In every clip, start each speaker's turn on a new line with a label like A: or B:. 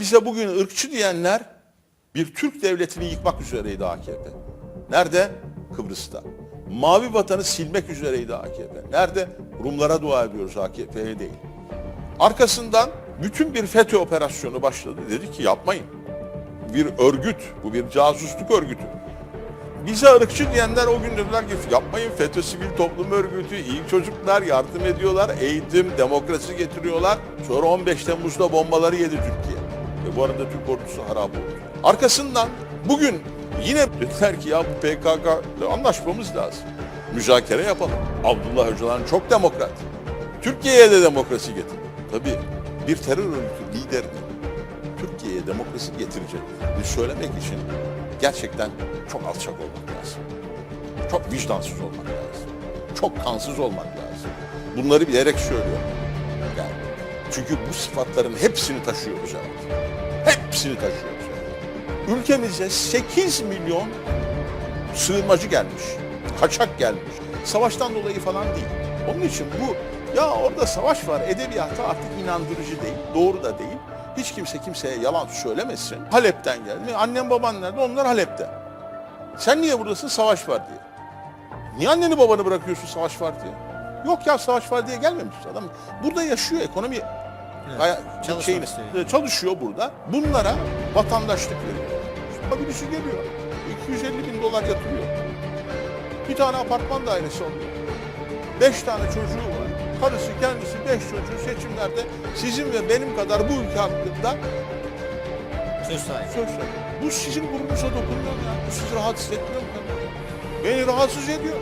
A: Bize bugün ırkçı diyenler bir Türk devletini yıkmak üzereydi AKP. Nerede? Kıbrıs'ta. Mavi vatanı silmek üzereydi AKP. Nerede? Rumlara dua ediyoruz AKP'ye değil. Arkasından bütün bir FETÖ operasyonu başladı. Dedi ki yapmayın. Bir örgüt, bu bir casusluk örgütü. Bize ırkçı diyenler o gün dediler ki yapmayın FETÖ sivil toplum örgütü, iyi çocuklar yardım ediyorlar, eğitim, demokrasi getiriyorlar. Sonra 15 Temmuz'da bombaları yedi Türkiye. Ve bu arada Türk ordusu harap oldu. Arkasından bugün yine dediler ki ya bu PKK anlaşmamız lazım. Müzakere yapalım. Abdullah Öcalan çok demokrat. Türkiye'ye de demokrasi getir. Tabii bir terör örgütü liderini Türkiye'ye demokrasi getirecek söylemek için gerçekten çok alçak olmak lazım. Çok vicdansız olmak lazım. Çok kansız olmak lazım. Bunları bilerek söylüyorum. Çünkü bu sıfatların hepsini taşıyor bu cevap. Hepsini taşıyor bu cevap. Ülkemize 8 milyon sığınmacı gelmiş. Kaçak gelmiş. Savaştan dolayı falan değil. Onun için bu ya orada savaş var edebiyatı artık inandırıcı değil. Doğru da değil. Hiç kimse kimseye yalan söylemesin. Halep'ten geldi. Annem baban nerede? Onlar Halep'te. Sen niye buradasın? Savaş var diye. Niye anneni babanı bırakıyorsun savaş var diye? Yok ya savaş var diye gelmemiş adam. Burada yaşıyor ekonomi.
B: Çalışmak
A: şeyini- çalışıyor burada. Bunlara vatandaşlık veriyor. Sonra birisi geliyor. 250 bin dolar yatırıyor. Bir tane apartman dairesi alıyor. Beş tane çocuğu var. Karısı kendisi beş çocuğu seçimlerde sizin ve benim kadar bu ülke hakkında
B: Söz sahibi.
A: söz söylüyor. Bu sizin gururunuza dokunuyor ya? Bu sizi rahatsız etmiyor mu? Beni rahatsız ediyor.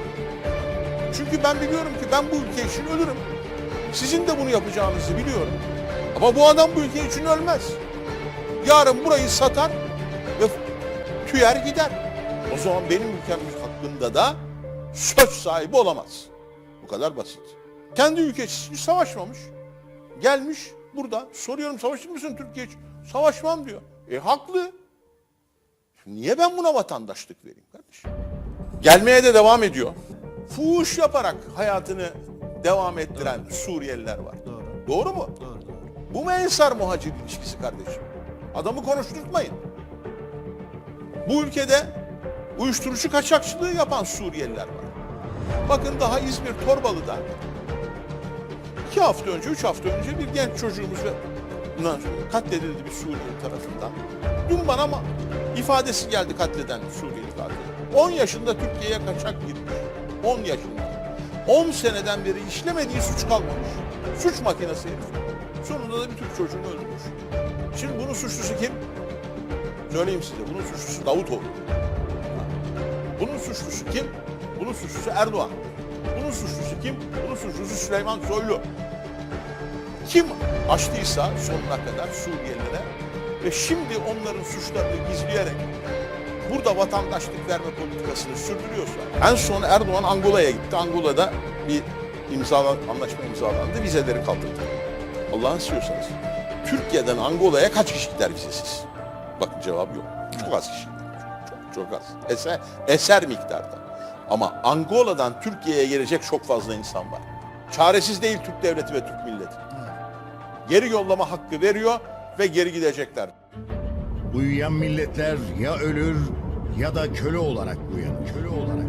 A: Çünkü ben biliyorum ki ben bu ülke için ölürüm. Sizin de bunu yapacağınızı biliyorum. Ama bu adam bu ülke için ölmez. Yarın burayı satar ve tüyer gider. O zaman benim ülkem hakkında da söz sahibi olamaz. Bu kadar basit. Kendi ülkesi için savaşmamış. Gelmiş burada soruyorum savaşır mısın Türkiye için? Savaşmam diyor. E haklı. Niye ben buna vatandaşlık vereyim kardeşim? Gelmeye de devam ediyor. Fuhuş yaparak hayatını devam ettiren Suriyeliler var.
B: Doğru.
A: Doğru mu?
B: Doğru doğru.
A: Bu mu ensar muhacir ilişkisi kardeşim? Adamı konuşturtmayın. Bu ülkede uyuşturucu kaçakçılığı yapan Suriyeliler var. Bakın daha İzmir Torbalı'da iki hafta önce, üç hafta önce bir genç çocuğumuz katledildi bir Suriyeli tarafından. Dün bana ama ifadesi geldi katleden Suriyeli katil. 10 yaşında Türkiye'ye kaçak girmiş. 10 yaşında. 10 seneden beri işlemediği suç kalmamış. Suç makinesi. Sonunda da bir Türk çocuğunu öldürmüş. Şimdi bunun suçlusu kim? Söyleyeyim size. Bunun suçlusu Davutoğlu. Bunun suçlusu kim? Bunun suçlusu Erdoğan. Bunun suçlusu kim? Bunun suçlusu Süleyman Soylu. Kim açtıysa sonuna kadar Suriyelilere ve şimdi onların suçlarını gizleyerek burada vatandaşlık verme politikasını sürdürüyorsa en son Erdoğan Angola'ya gitti. Angola'da bir imzala, anlaşma imzalandı. Vizeleri kaldırdı. Allah'ın istiyorsanız. Türkiye'den Angola'ya kaç kişi gider vizesiz? Bakın cevap yok. Çok az kişi. Çok, çok az. Eser, eser miktarda. Ama Angola'dan Türkiye'ye gelecek çok fazla insan var. Çaresiz değil Türk devleti ve Türk milleti. Geri yollama hakkı veriyor ve geri gidecekler.
C: Uyuyan milletler ya ölür ya da köle olarak uyanır. Köle olarak